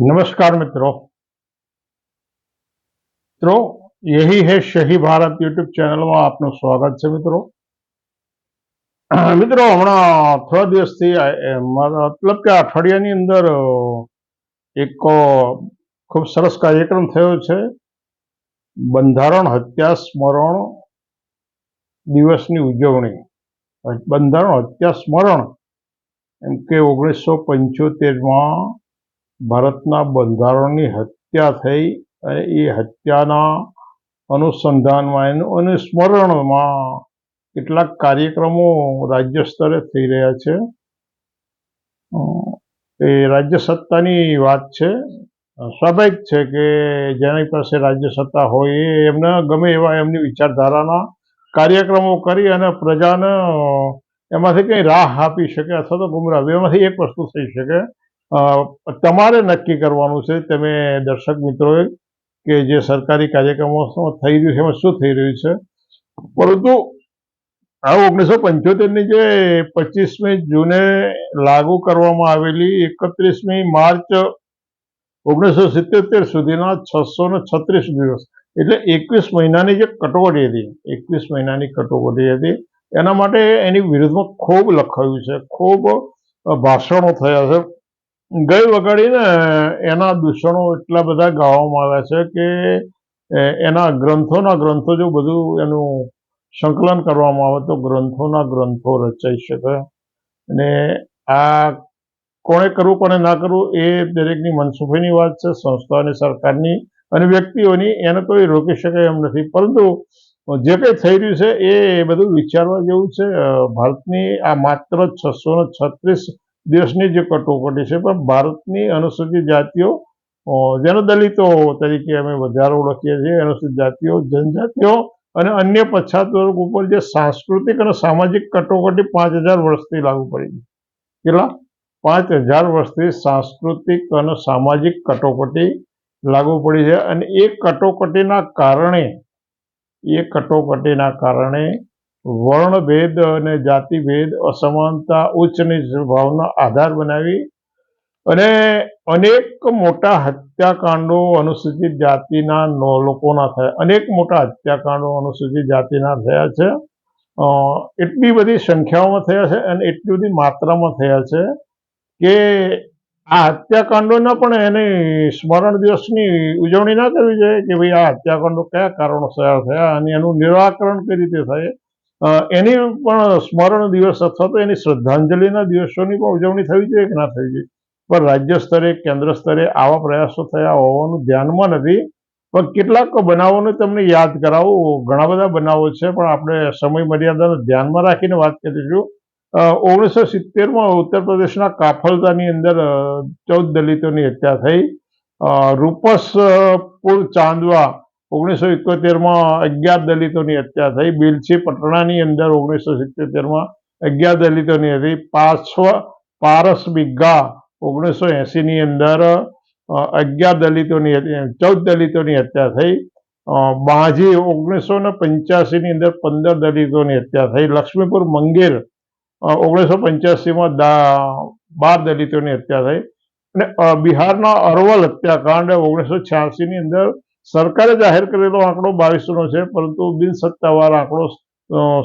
नमस्कार मित्रों મિત્રો यही है शही ભારત યુટ્યુબ ચેનલમાં આપનું સ્વાગત છે મિત્રો મિત્રો હમણાં થોડા દિવસથી આ- એ મારા મતલબ કે આ અઠવાડિયાની અંદર અ, એક અ, ખૂબ સરસ કાર્યક્રમ થયો છે બંધારણ હત્યા સ્મરણ દિવસની ઉજવણી બંધારણ હત્યા સ્મરણ એમ કે ઓગણીસો પંચોતેરમાં ભારતના બંધારણની હત્યા થઈ અને એ હત્યાના અનુસંધાનમાં એનું અનુસ્મરણમાં કેટલાક કાર્યક્રમો રાજ્ય સ્તરે થઈ રહ્યા છે. એ રાજ્ય સત્તાની વાત છે. સ્વાભાવિક છે કે જેની પાસે રાજ્ય સત્તા હોય એ એમને ગમે એવા એમની વિચારધારાના કાર્યક્રમો કરી અને પ્રજાને એમાંથી કંઈ રાહ આપી શકે અથવા તો ગુમરાહ, એમાંથી એક વસ્તુ થઈ શકે તમારે નક્કી કરવાનું છે, તમે દર્શક મિત્રોએ, કે જે સરકારી કાર્યક્રમો થઈ રહ્યું છે, એમાં શું થઈ રહ્યું છે? પરંતુ આ ઓગણીસો પંચોતેરની જે પચીસમી જૂને લાગુ કરવામાં આવેલી એકત્રીસમી માર્ચ ઓગણીસો સિત્તોતેર સુધીના છસો ને છત્રીસ દિવસ, એટલે એકવીસ મહિનાની જે કટોકટી હતી, એકવીસ મહિનાની કટોકટી હતી, એના માટે એની વિરુદ્ધમાં ખૂબ લખાયું છે, ખૂબ ભાષણો થયા છે ગઈ વગાડીને એના દૂષણો એટલા બધા ગાવામાં આવ્યા છે કે એના ગ્રંથોના ગ્રંથો જો બધું એનું સંકલન કરવામાં આવે તો ગ્રંથોના ગ્રંથો રચાઈ શકે. અને આ કોણે કરવું કોને ના કરવું એ દરેકની મનસુખીની વાત છે સંસ્થાઓની સરકારની અને વ્યક્તિઓની. એને કોઈ રોકી શકાય એમ નથી. પરંતુ જે કંઈ થઈ રહ્યું છે એ બધું વિચારવા જેવું છે. ભારતની આ માત્ર છસો ને છત્રીસ દિવસની જે કટોકટી છે, પણ ભારતની અનુસૂચિત જાતિઓ જેને દલિતો તરીકે અમે વધારે ઓળખીએ છીએ. અનુસૂચિત જાતિઓ, જનજાતિઓ અને અન્ય પછાત વર્ગ ઉપર જે સાંસ્કૃતિક અને સામાજિક કટોકટી પાંચ હજાર વર્ષથી લાગુ પડી છે. કેટલા? પાંચ હજાર વર્ષથી સાંસ્કૃતિક અને સામાજિક કટોકટી લાગુ પડી છે અને એ કટોકટીના કારણે, એ કટોકટીના કારણે વર્ણભેદ અને જાતિભેદ, અસમાનતા, ઉચ્ચ નીચ ભાવના આધાર બનાવી અને અનેક મોટા હત્યાકાંડો અનુસૂચિત જાતિના લોકોના થયા. અનેક મોટા હત્યાકાંડો અનુસૂચિત જાતિના થયા છે. એટલી બધી સંખ્યાઓમાં થયા છે અને એટલી બધી માત્રામાં થયા છે કે આ હત્યાકાંડોના પણ એને સ્મરણ દિવસની ઉજવણી ના કરવી જોઈએ કે ભાઈ આ હત્યાકાંડો કયા કારણો થયા અને એનું નિરાકરણ કઈ રીતે થાય. એની પણ સ્મરણ દિવસ અથવા તો એની શ્રદ્ધાંજલિના દિવસોની પણ ઉજવણી થવી જોઈએ કે ના થવી જોઈએ? પણ રાજ્ય સ્તરે, કેન્દ્ર સ્તરે આવા પ્રયાસો થયા હોવાનું ધ્યાનમાં નથી. પણ કેટલાક બનાવોને તમને યાદ કરાવો. ઘણા બધા બનાવો છે, પણ આપણે સમય મર્યાદાને ધ્યાનમાં રાખીને વાત કરીશું. ઓગણીસો સિત્તેરમાં ઉત્તર પ્રદેશના કાફલતાની અંદર ચૌદ દલિતોની હત્યા થઈ. રૂપસપુર ચાંદવા ઓગણીસો એકોતેરમાં અગિયાર દલિતોની હત્યા થઈ. બિલછી પટણાની અંદર ઓગણીસો સિત્તેરમાં અગિયાર દલિતોની હતી. પાછવ પારસ બિગ્ગા ઓગણીસો એંસીની અંદર અગિયાર દલિતોની હતી. ચૌદ દલિતોની હત્યા થઈ. બાજી ઓગણીસો ને પંચ્યાસીની અંદર પંદર દલિતોની હત્યા થઈ. લક્ષ્મીપુર મંગેર ઓગણીસો પંચ્યાસીમાં બાર દલિતોની હત્યા થઈ. અને બિહારના અરવલ હત્યાકાંડ ઓગણીસો છ્યાસીની અંદર સરકારે જાહેર કરેલો આંકડો બાવીસોનો છે, પરંતુ બિન સત્તાવાર આંકડો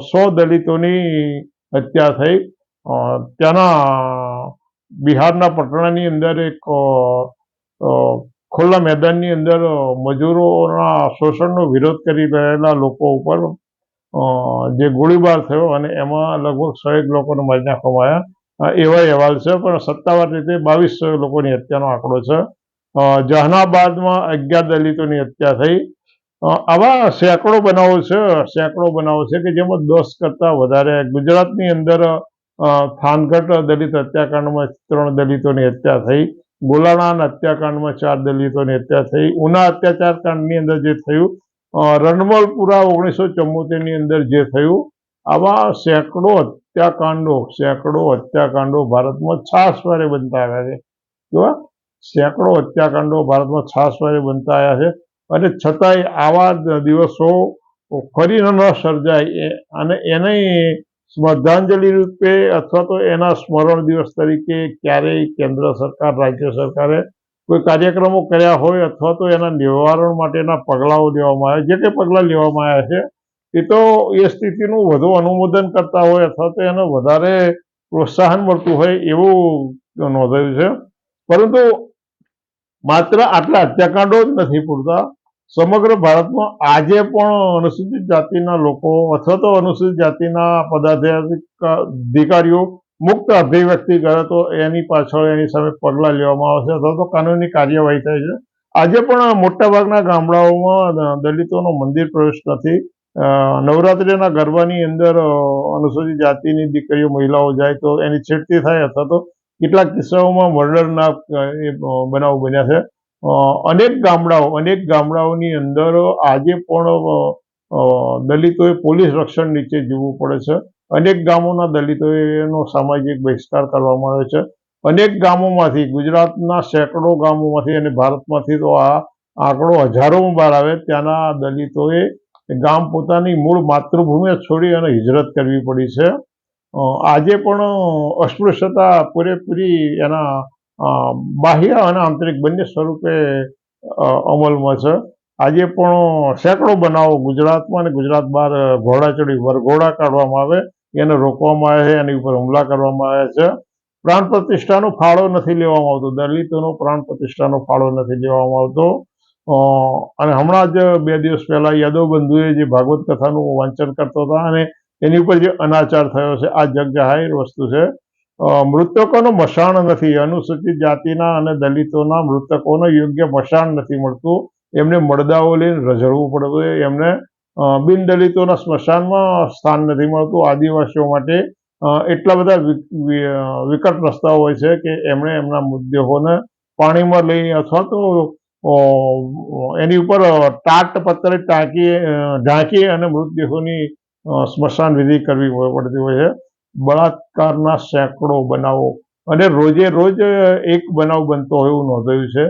સો દલિતોની હત્યા થઈ. ત્યાંના બિહારના પટણાની અંદર એક ખુલ્લા મેદાનની અંદર મજૂરોના શોષણનો વિરોધ કરી રહેલા લોકો ઉપર જે ગોળીબાર થયો અને એમાં લગભગ સો એક લોકોને મારી નાખવામાં આવ્યા. એવા અહેવાલ છે, પણ સત્તાવાર રીતે બાવીસ લોકોની હત્યાનો આંકડો છે. જહાનાબાદમાં અગિયાર દલિતોની હત્યા થઈ. આવા સેંકડો બનાવો છે, સેંકડો બનાવો છે કે જેમાં દસ કરતાં વધારે ગુજરાતની અંદર થાનગઢ દલિત હત્યાકાંડમાં ત્રણ દલિતોની હત્યા થઈ. ગોલાણાના હત્યાકાંડમાં ચાર દલિતોની હત્યા થઈ. ઉના અત્યાચાર કાંડની અંદર જે થયું રણમલપુરા ઓગણીસો ચુમ્મોતેરની અંદર જે થયું, આવા સેંકડો હત્યાકાંડો સેંકડો હત્યાકાંડો ભારતમાં છાસવારે બનતા આવ્યા છે. કેવા સેંકડો હત્યાકાંડો ભારતમાં છાસવારે બનતા આવ્યા છે. અને છતાંય આવા દિવસો ફરી ન સર્જાય અને એને શ્રદ્ધાંજલિ રૂપે અથવા તો એના સ્મરણ દિવસ તરીકે ક્યારેય કેન્દ્ર સરકાર, રાજ્ય સરકારે કોઈ કાર્યક્રમો કર્યા હોય અથવા તો એના નિવારણ માટેના પગલાઓ લેવામાં આવે, જે કંઈ પગલાં લેવામાં આવ્યા છે, એ તો એ સ્થિતિનું વધુ અનુમોદન કરતા હોય અથવા તો એને વધારે પ્રોત્સાહન મળતું હોય એવું નોંધાયું છે. પરંતુ માત્ર આટલા હત્યાકાંડો જ નથી પૂરતા. સમગ્ર ભારતમાં આજે પણ અનુસૂચિત જાતિના લોકો અથવા તો અનુસૂચિત જાતિના પદાધિકારીઓ મુક્ત અભિવ્યક્તિ કરે તો એની પાછળ એની સામે પગલાં લેવામાં આવશે અથવા તો કાનૂની કાર્યવાહી થાય છે. આજે પણ મોટાભાગના ગામડાઓમાં દલિતોનો મંદિર પ્રવેશ નથી. નવરાત્રિના ગરબાની અંદર અનુસૂચિત જાતિની દીકરીઓ, મહિલાઓ જાય તો એની છેડતી થાય અથવા તો કેટલાક કિસ્સાઓમાં મર્ડરના એ બનાવ બન્યા છે. અનેક ગામડાઓ, અનેક ગામડાઓની અંદર આજે પણ દલિતોએ પોલીસ રક્ષણ નીચે જીવવું પડે છે. અનેક ગામોના દલિતોએ એનો સામાજિક બહિષ્કાર કરવામાં આવે છે. અનેક ગામોમાંથી, ગુજરાતના સેંકડો ગામોમાંથી અને ભારતમાંથી તો આ આંકડો હજારોમાં બહાર આવે, ત્યાંના દલિતોએ ગામ પોતાની મૂળ માતૃભૂમિ છોડી અને હિજરત કરવી પડી છે. આજે પણ અસ્પૃશ્યતા પૂરેપૂરી એના બાહ્ય અને આંતરિક બંને સ્વરૂપે અમલમાં છે. આજે પણ સેંકડો બનાવો ગુજરાતમાં અને ગુજરાત બહાર ઘોડા ચડી વરઘોડા કાઢવામાં આવે, એને રોકવામાં આવે એની ઉપર હુમલા કરવામાં આવે છે. પ્રાણ પ્રતિષ્ઠાનો ફાળો નથી લેવામાં આવતો. દલિતોનો પ્રાણ પ્રતિષ્ઠાનો ફાળો નથી લેવામાં આવતો. અને હમણાં જ બે દિવસ પહેલાં યાદવ બંધુએ જે ભાગવત કથાનું વાંચન કરતો હતા અને એની ઉપર જે અનાચાર થયો છે, આ જગ જાહેર વસ્તુ છે. મૃતકોનો મશાણ નથી, અનુસૂચિત જાતિના અને દલિતોના મૃતકોને યોગ્ય મશાણ નથી મળતું. એમને મળદાઓ લઈને રઝળવું પડતું એમને બિન બિનદલિતોના સ્મશાનમાં સ્થાન નથી મળતું. આદિવાસીઓ માટે એટલા બધા વિકટ રસ્તાઓ હોય છે કે એમણે એમના મૃતદેહોને પાણીમાં લઈ અથવા તો એની ઉપર ટાટ પત્તરે ટાંકી ઢાંકી અને મૃતદેહોની સ્મશાન વિધિ કરવી પડતી હોય છે. બળાત્કારના સેંકડો બનાવો અને રોજે રોજ એક બનાવ બનતો હોય એવું નોંધાયું છે.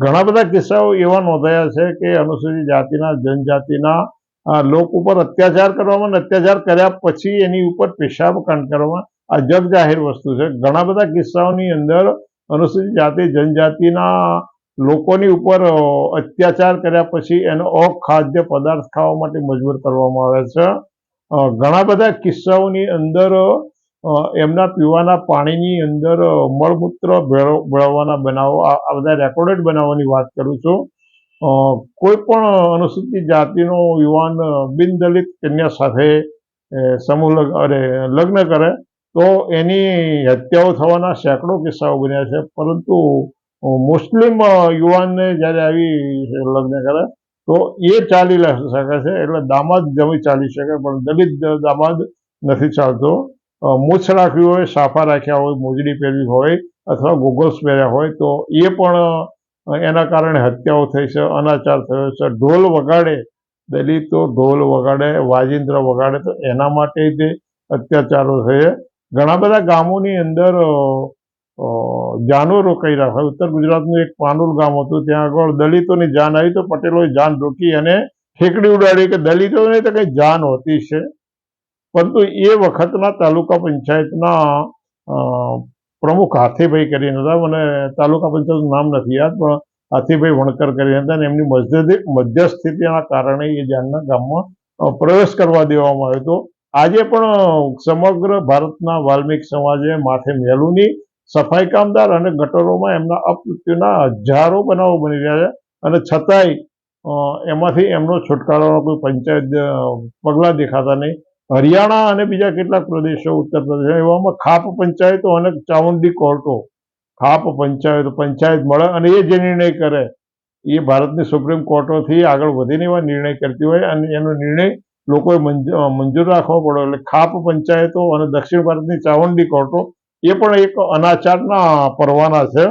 ઘણા બધા કિસ્સાઓ એવા નોંધાયા છે કે અનુસૂચિત જાતિના, જનજાતિના લોક ઉપર અત્યાચાર કરવામાં અને અત્યાચાર કર્યા પછી એની ઉપર પેશાબ કાંડ કરવામાં આ જગજાહેર વસ્તુ છે. ઘણા બધા કિસ્સાઓની અંદર અનુસૂચિત જાતિ, જનજાતિના લોકોની ઉપર અત્યાચાર કર્યા પછી એનો અખાદ્ય પદાર્થ ખાવા માટે મજબૂર કરવામાં આવે છે. ઘણા બધા કિસ્સાઓની અંદર એમના પીવાના પાણીની અંદર મળમૂત્ર ભેળવ- ભેળવવાના બનાવો, આ બધા રેકોર્ડેડ બનાવવાની વાત કરું છું. કોઈ પણ અનુસૂચિત જાતિનો યુવાન બિનદલિત કન્યા સાથે સમૂહ અરે, લગ્ન કરે, તો એની હત્યાઓ થવાના સેંકડો કિસ્સાઓ બન્યા છે. પરંતુ મુસ્લિમ યુવાનને જ્યારે આવી લગ્ન કરે, તો એ ચાલી શકે છે. એટલે દામાદ જમી ચાલી શકે, પણ દલિત દામાદ નથી ચાલતો. મૂછ રાખવી હોય, સાફા રાખ્યા હોય, મોજડી પહેરવી હોય, અથવા ગોગલ્સ પહેર્યા હોય, તો એ પણ એના કારણે હત્યાઓ થઈ છે, અનાચાર થયો છે. ઢોલ વગાડે, દલિતો ઢોલ વગાડે, વાજિંત્ર વગાડે, તો એના માટે તે અત્યાચારો થયે. ઘણા બધા ગામોની અંદર અ, અ, જાનવરો કર્યા હોય. ઉત્તર ગુજરાતનું એક પાનુલ ગામ હતું. ત્યાં આગળ દલિતોની જાન આવી તો પટેલોએ જાન રોકી અને ઠેકડી ઉડાડી કે દલિતોને તો કંઈ જાન હોતી છે. પરંતુ એ વખતના તાલુકા પંચાયતના પ્રમુખ હાથીભાઈ કરીને હતા. મને તાલુકા પંચાયતનું નામ નથી યાદ પણ હાથીભાઈ વણકર કરીને હતા અને એમની મધ્યસ્થી મધ્યસ્થિતિના કારણે એ જાનના ગામમાં પ્રવેશ કરવા દેવામાં આવ્યો હતો. આજે પણ સમગ્ર ભારતના વાલ્મિક સમાજે માથે મેલુની સફાઈ કામદાર અને ગટરોમાં એમના અપમૃત્યુના હજારો બનાવો બની રહ્યા છે. અને છતાંય એમાંથી એમનો છુટકારાનો કોઈ પંચાયત પગલાં દેખાતા નહીં. હરિયાણા અને બીજા કેટલાક પ્રદેશો, ઉત્તર પ્રદેશ, એવામાં ખાપ પંચાયતો અને ચામુંડી કોર્ટો. ખાપ પંચાયત પંચાયત મળે અને એ જે નિર્ણય કરે, એ ભારતની સુપ્રીમ કોર્ટોથી આગળ વધીને એવા નિર્ણય કરતી હોય અને એનો નિર્ણય લોકોએ મંજ- મંજૂર રાખવો પડે. એટલે ખાપ પંચાયતો અને દક્ષિણ ભારતની ચાવંડી કોર્ટો એ પણ એક અનાચારના પરવાના છે.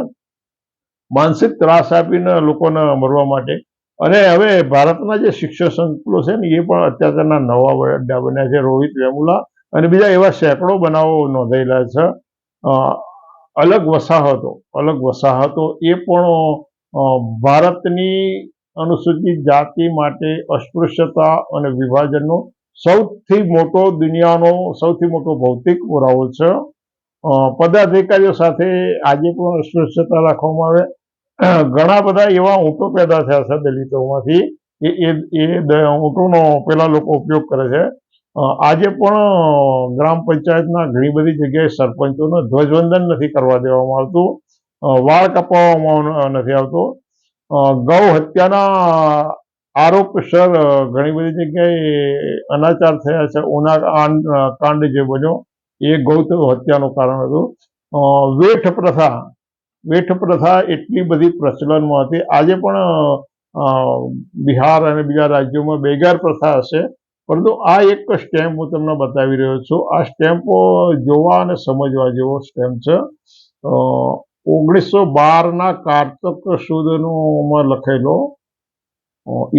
માનસિક ત્રાસ આપીને લોકોને મરવા માટે. અને હવે ભારતના જે શિક્ષણ સંકુલો છે ને, એ પણ અત્યાચારના નવા અડ્ડા બન્યા છે. રોહિત વેમુલા અને બીજા એવા સેંકડો બનાવો નોંધાયેલા છે. અલગ વસાહતો અલગ વસાહતો. એ પણ ભારતની અનુસૂચિત જાતિ માટે અસ્પૃશ્યતા અને વિભાજનનો સૌથી મોટો દુનિયાનો, સૌથી મોટો ભૌતિક પુરાવો છે. પદાધિકારીઓ સાથે આજે પણ સ્વચ્છતા રાખવામાં આવે. ઘણા બધા એવા ઊંટો પેદા થયા છે દલિતોમાંથી એ એ ઊંટોનો પેલા લોકો ઉપયોગ કરે છે. આજે પણ ગ્રામ પંચાયતના ઘણી બધી જગ્યાએ સરપંચોને ધ્વજવંદન નથી કરવા દેવામાં આવતું. વાળ કપાવવામાં નથી આવતો. ગૌ હત્યાના આરોપસર ઘણી બધી જગ્યાએ અનાચાર થયા છે. ઉના કાંડ જે બન્યો એ ગૌ હત્યાનું કારણ હતું. વેઠ પ્રથા વેઠ પ્રથા એટલી બધી પ્રચલનમાં હતી. આજે પણ બિહાર અને બીજા રાજ્યોમાં બેગાર પ્રથા હશે. પરંતુ આ એક સ્ટેમ્પ હું તમને બતાવી રહ્યો છું. આ સ્ટેમ્પો જોવા અને સમજવા જેવો સ્ટેમ્પ છે. ઓગણીસો બારના કારતક સુદનોમાં લખેલો.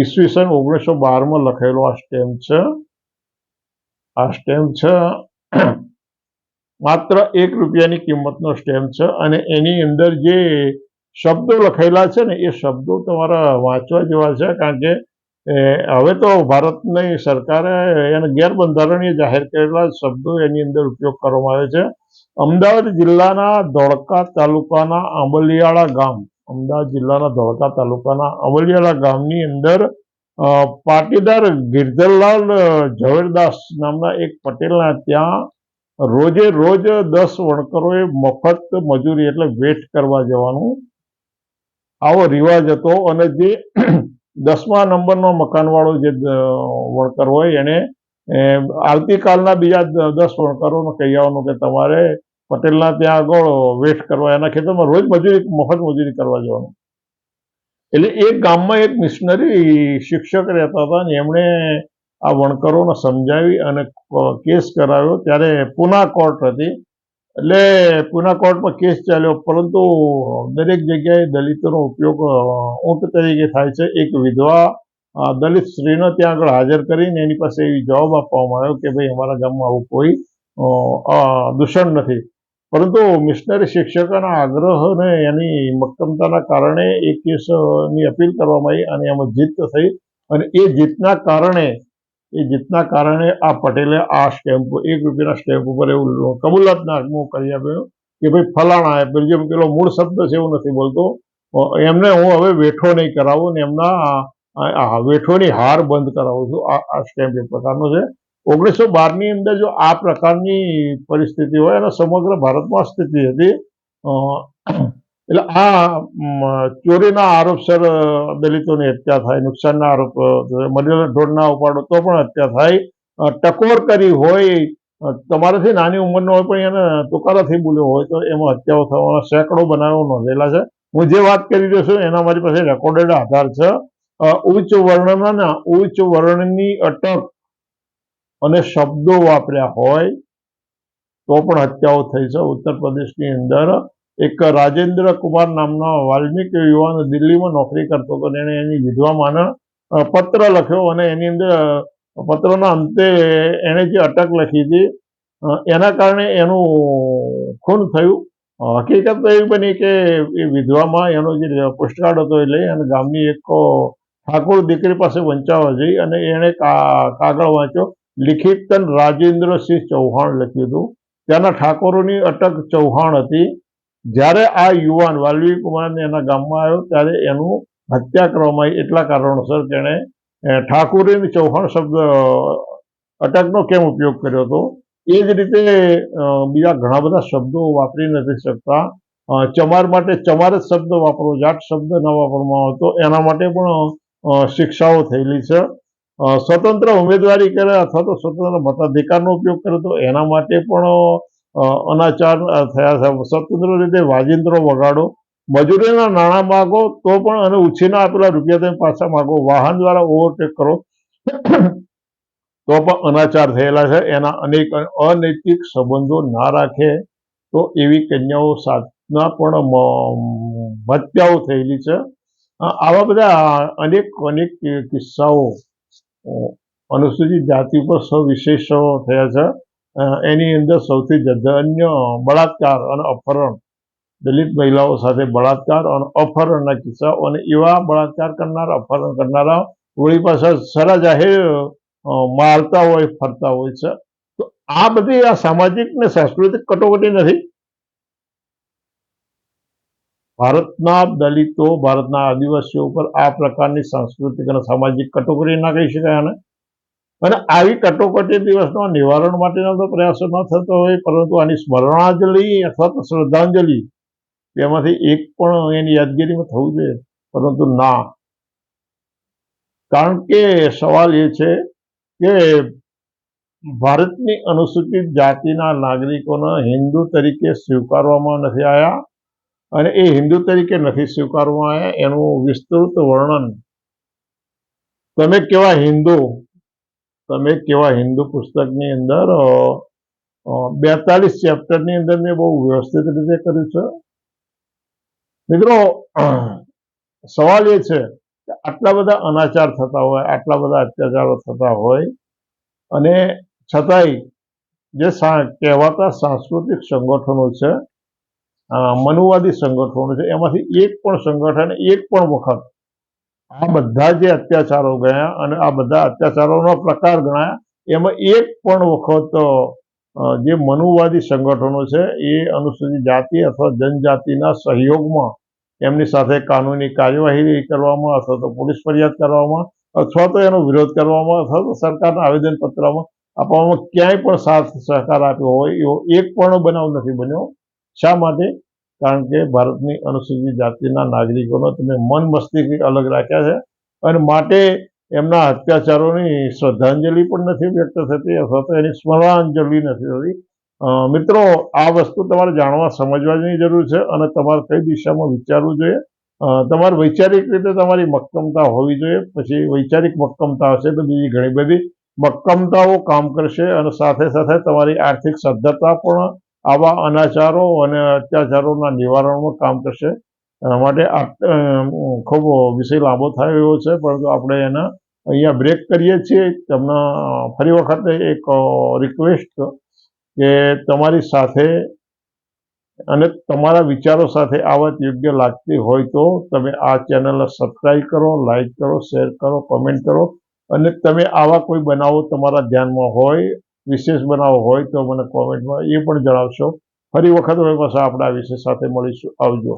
ઈસવીસન ઓગણીસો બારમાં લખેલો આ સ્ટેમ્પ છે. આ સ્ટેમ્પ છે માત્ર એક રૂપિયાની કિંમતનો સ્ટેમ્પ છે અને એની અંદર જે શબ્દો લખેલા છે ને, એ શબ્દો તમારા વાંચવા જેવા છે. કારણ કે હવે તો ભારતની સરકારે એને ગેરબંધારણીય જાહેર કરેલા શબ્દો એની અંદર ઉપયોગ કરવામાં આવે છે. અમદાવાદ જિલ્લાના ધોળકા તાલુકાના આંબલિયાળા ગામ, અમદાવાદ જિલ્લાના ધોળકા તાલુકાના આંબલિયાળા ગામની અંદર પાટીદાર ગિરધરલાલ ઝવેરદાસ નામના એક પટેલના ત્યાં રોજે રોજ દસ વણકરોએ મફત મજૂરી એટલે વેઠ કરવા જવાનું. આવો રિવાજ હતો અને જે દસમા નંબરનો મકાનવાળો જે વણકર હોય એને આવતીકાલના બીજા દસ વણકરોને કહી આવવાનું કે તમારે પટેલના ત્યાં આગળ વેઠ કરવા, એના ખેતરમાં રોજ મજૂરી, મફત મજૂરી કરવા જવાનું. એટલે એક ગામમાં એક મિશનરી શિક્ષક રહેતા હતા ને એમણે આ વણકરોને સમજાવી અને કેસ કરાવ્યો. ત્યારે પુના કોર્ટ હતી. એટલે પુના કોર્ટમાં કેસ ચાલ્યો. પરંતુ દરેક જગ્યાએ દલિતોનો ઉપયોગ ઊંટ તરીકે થાય છે. એક વિધવા દલિત સ્ત્રીને ત્યાં આગળ હાજર કરીને એની પાસે એવી જવાબ આપવામાં આવ્યો કે ભાઈ, અમારા ગામમાં આવું કોઈ દૂષણ નથી. પરંતુ મિશનરી શિક્ષકોના આગ્રહ અને એની મક્કમતાના કારણે એ કેસની અપીલ કરવામાં આવી અને એમાં જીત થઈ. અને એ જીતના કારણે એ જીતના કારણે આ પટેલે આ સ્ટેમ્પ એક રૂપિયાના સ્ટેમ્પ ઉપર એવું કબૂલાતનામું કરી આપ્યો, કે ભાઈ ફલાણા એ પેલો પેલો મૂળ શબ્દ છે એવું નથી બોલતો. એમને હું હવે વેઠો નહીં કરાવું ને એમના વેઠોની હાર બંધ કરાવું છું. આ સ્ટેમ્પ એક પ્રકારનો છે. ઓગણીસો બારની અંદર જો આ પ્રકારની પરિસ્થિતિ હોય અને સમગ્ર ભારતમાં સ્થિતિ હતી એટલે આ ચોરીના આરોપસર દલિતોની હત્યા થાય, નુકસાનના આરોપ, મર્યાદા ઢોળ ના ઉપાડો તો પણ હત્યા થાય. ટકોર કરી હોય તમારાથી નાની ઉંમરનો હોય પણ એને તુકારાથી બોલ્યો હોય તો એમાં હત્યાઓ થવાના સેંકડો બનાવો નોંધેલા છે. હું જે વાત કરી રહ્યો છું એના મારી પાસે રેકોર્ડેડ આધાર છે. ઉચ્ચ વર્ણના ઉચ્ચ વર્ણની અટક અને શબ્દો વાપર્યા હોય તો પણ હત્યાઓ થઈ છે ઉત્તર પ્રદેશની અંદર. એક રાજેન્દ્ર કુમાર નામનો વાલ્મિક યુવાન દિલ્હીમાં નોકરી કરતો હતો એણે એની વિધવામાંને અ, પત્ર લખ્યો અને એની અંદર પત્રના અંતે એણે જે અટક લખી હતી એના કારણે એનું ખૂન થયું. હકીકત એવી બની કે એ વિધવામાં એનો જે પોસ્ટકાર્ડ હતો એ લઈ અને ગામની એક ઠાકોર દીકરી પાસે વંચાવવા જઈ અને એણે કાગળ વાંચ્યો. લિખિતન રાજેન્દ્રસિંહ ચૌહાણ લખ્યું હતું. ત્યાંના ઠાકોરોની અટક ચૌહાણ હતી. જ્યારે આ યુવાન વાલ્વી કુમારને એના ગામમાં આવ્યો ત્યારે એનું હત્યા કરવામાં એટલા કારણોસર તેણે અ, ચૌહાણ શબ્દ અટકનો કેમ ઉપયોગ કર્યો હતો? એ જ રીતે બીજા ઘણા બધા શબ્દો વાપરી નથી શકતા. ચમાર માટે ચમાર જ શબ્દ વાપરવો જાટ શબ્દ ન વાપરવામાં આવતો. એના માટે પણ શિક્ષાઓ થયેલી છે. સ્વતંત્ર ઉમેદવારી કરે અથવા તો સ્વતંત્ર મતાધિકારનો ઉપયોગ કરે તો એના માટે પણ અનાચાર થયા છે. સ્વતંત્ર રીતે વાજિંત્રો વગાડો. મજૂરીના નાણાં માગો તો પણ અને ઉછીના આપેલા રૂપિયા તમે પાછા માગો. વાહન દ્વારા ઓવરટેક કરો. તો પણ અનાચાર થયેલા છે. એના અનેક અનૈતિક સંબંધો ના રાખે તો એવી કન્યાઓ સાથના પણ હત્યાઓ થયેલી છે. આવા બધા અનેક અનેક કિસ્સાઓ અનુસૂચિત જાતિ પર સવિશેષ થયા છે. એની અંદર સૌથી જધન્ય બળાત્કાર અને અપહરણ. દલિત મહિલાઓ સાથે બળાત્કાર અને અપહરણના કિસ્સાઓ અને એવા બળાત્કાર કરનારા, અપહરણ કરનારા વળી પાછા સરા જાહેર મારતા હોય, ફરતા હોય છે. તો આ બધી આ સામાજિક ને સાંસ્કૃતિક કટોકટી નથી? ભારતના દલિતો, ભારતના આદિવાસીઓ ઉપર આ પ્રકારની સાંસ્કૃતિક અને સામાજિક કટોકટી ના કહી શકાય આને? અને આવી કટોકટી દિવસનો નિવારણ માટેનો તો પ્રયાસો ન થતો હોય, પરંતુ આની સ્મરણાંજલિ અથવા તો શ્રદ્ધાંજલિ તેમાંથી એક પણ એની યાદગીરીમાં થવું જોઈએ. પરંતુ ના. કારણ કે સવાલ એ છે કે ભારતની અનુસૂચિત જાતિના નાગરિકોને હિન્દુ તરીકે સ્વીકારવામાં નથી આવ્યા અને એ હિન્દુ તરીકે નથી સ્વીકારવામાં આવ્યા એનું વિસ્તૃત વર્ણન. તમે કેવા હિન્દુ તમે કેવા હિન્દુ પુસ્તકની અંદર બેતાલીસ ચેપ્ટરની અંદર મેં બહુ વ્યવસ્થિત રીતે કર્યું છે. મિત્રો સવાલ એ છે કે આટલા બધા અનાચાર થતા હોય, આટલા બધા અત્યાચારો થતા હોય, અને છતાંય જે કહેવાતા સાંસ્કૃતિક સંગઠનો છે મનુવાદી સંગઠનો છે, એમાંથી એક પણ સંગઠન, એક પણ વખત આ બધા જે અત્યાચારો ગયા અને આ બધા અત્યાચારોનો પ્રકાર ગણાયા, એમાં એક પણ વખત જે મનુવાદી સંગઠનો છે, એ અનુસૂચિત જાતિ અથવા જનજાતિના સહયોગમાં એમની સાથે કાનૂની કાર્યવાહી કરવામાં અથવા તો પોલીસ ફરિયાદ કરવામાં અથવા તો એનો વિરોધ કરવામાં અથવા તો સરકારના આવેદનપત્રમાં આપવામાં ક્યાંય પણ સાથ સહકાર આપ્યો હોય એવો એક પણ બનાવ નથી બન્યો. શા માટે? કારણ કે ભારતની અનુસૂચિત જાતિના નાગરિકોનો તમે મન મસ્તિષ્ક અલગ રાખ્યા છે અને માટે એમના અત્યાચારોની શ્રદ્ધાંજલિ પણ નથી વ્યક્ત થતી અથવા તો એની સ્મરણાંજલિ નથી થતી. મિત્રો, આ વસ્તુ તમારે જાણવા સમજવાની જરૂર છે અને તમારે કઈ દિશામાં વિચારવું જોઈએ. તમારે વૈચારિક રીતે તમારી મક્કમતા હોવી જોઈએ. પછી વૈચારિક મક્કમતા હશે તો બીજી ઘણી બધી મક્કમતાઓ કામ કરશે અને સાથે સાથે તમારી આર્થિક સદ્ધરતા પણ આવા અનાચારો અને અત્યાચારોના નિવારણમાં કામ કરશે. એના માટે ખૂબ વિષય લાંબો થયો એવો છે, પરંતુ આપણે એના અહીંયા બ્રેક કરીએ છીએ. તમને ફરી વખતે એક રિક્વેસ્ટ કે તમારી સાથે અને તમારા વિચારો સાથે આ વાત યોગ્ય લાગતી હોય તો તમે આ ચેનલને સબસ્ક્રાઈબ કરો લાઈક કરો શેર કરો કમેન્ટ કરો અને તમે આવા કોઈ બનાવો તમારા ધ્યાનમાં હોય વિશેષ બનાવો હોય તો મને કોમેન્ટમાં એ પણ જણાવશો. ફરી વખત હવે પાછા આપણા વિષય સાથે મળીશું. આવજો.